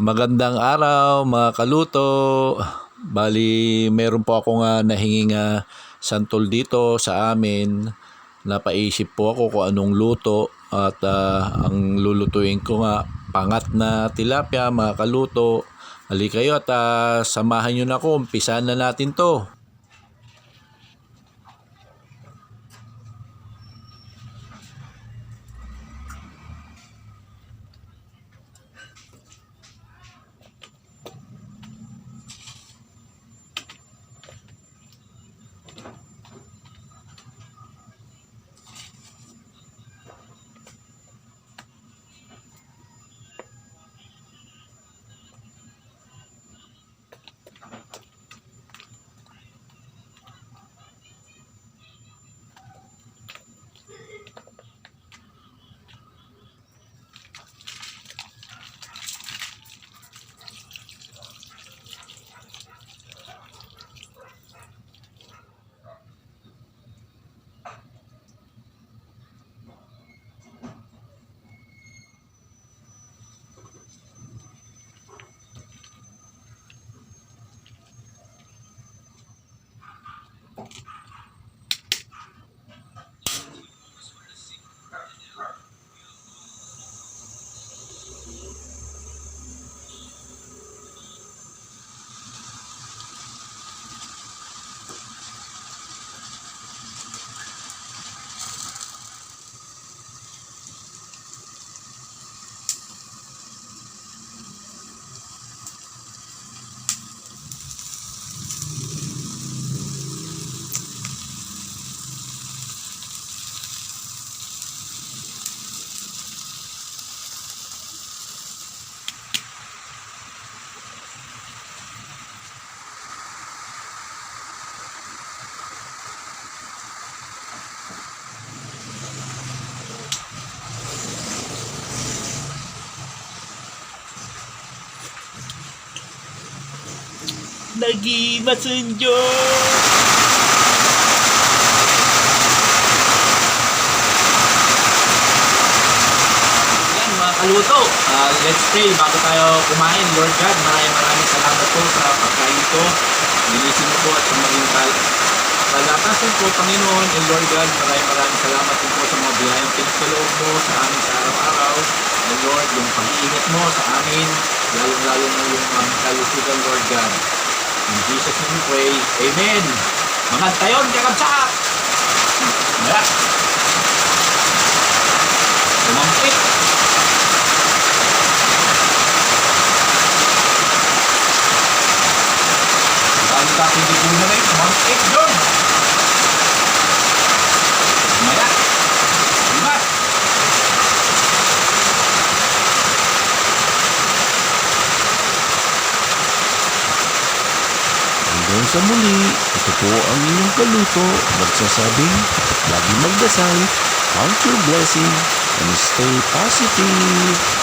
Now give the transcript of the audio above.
Magandang araw mga kaluto. Bali, meron po akong uh, nahinging ah, santol dito sa amin. Napaisip po ako kung anong luto at ah, ang lulutuin ko nga pangat na tilapia mga kaluto. Ali kayo at ah, samahan nyo na ako. Umpisahan na natin to. Nagimasunjo! Yan mga kaluto, Ah, let's pray bago tayo kumain. Lord God, maraming maraming salamat po sa pagkain ko. Linisin mo po at maging kal kalakasan po, Panginoon. And Lord God, maraming maraming salamat po sa mga biyayang pinagkaloob mo sa amin sa araw-araw. And Lord, yung pag-iingat mo sa amin, lalong-lalo na yung mga kalusugan, Lord God. In Jesus' name we pray. Amen. Mga tayon, kakabsak! Maya. Hanggang sa muli, ito po ang inyong kaluto. Magsasabing, lagi magdasal, count your blessing, and stay positive.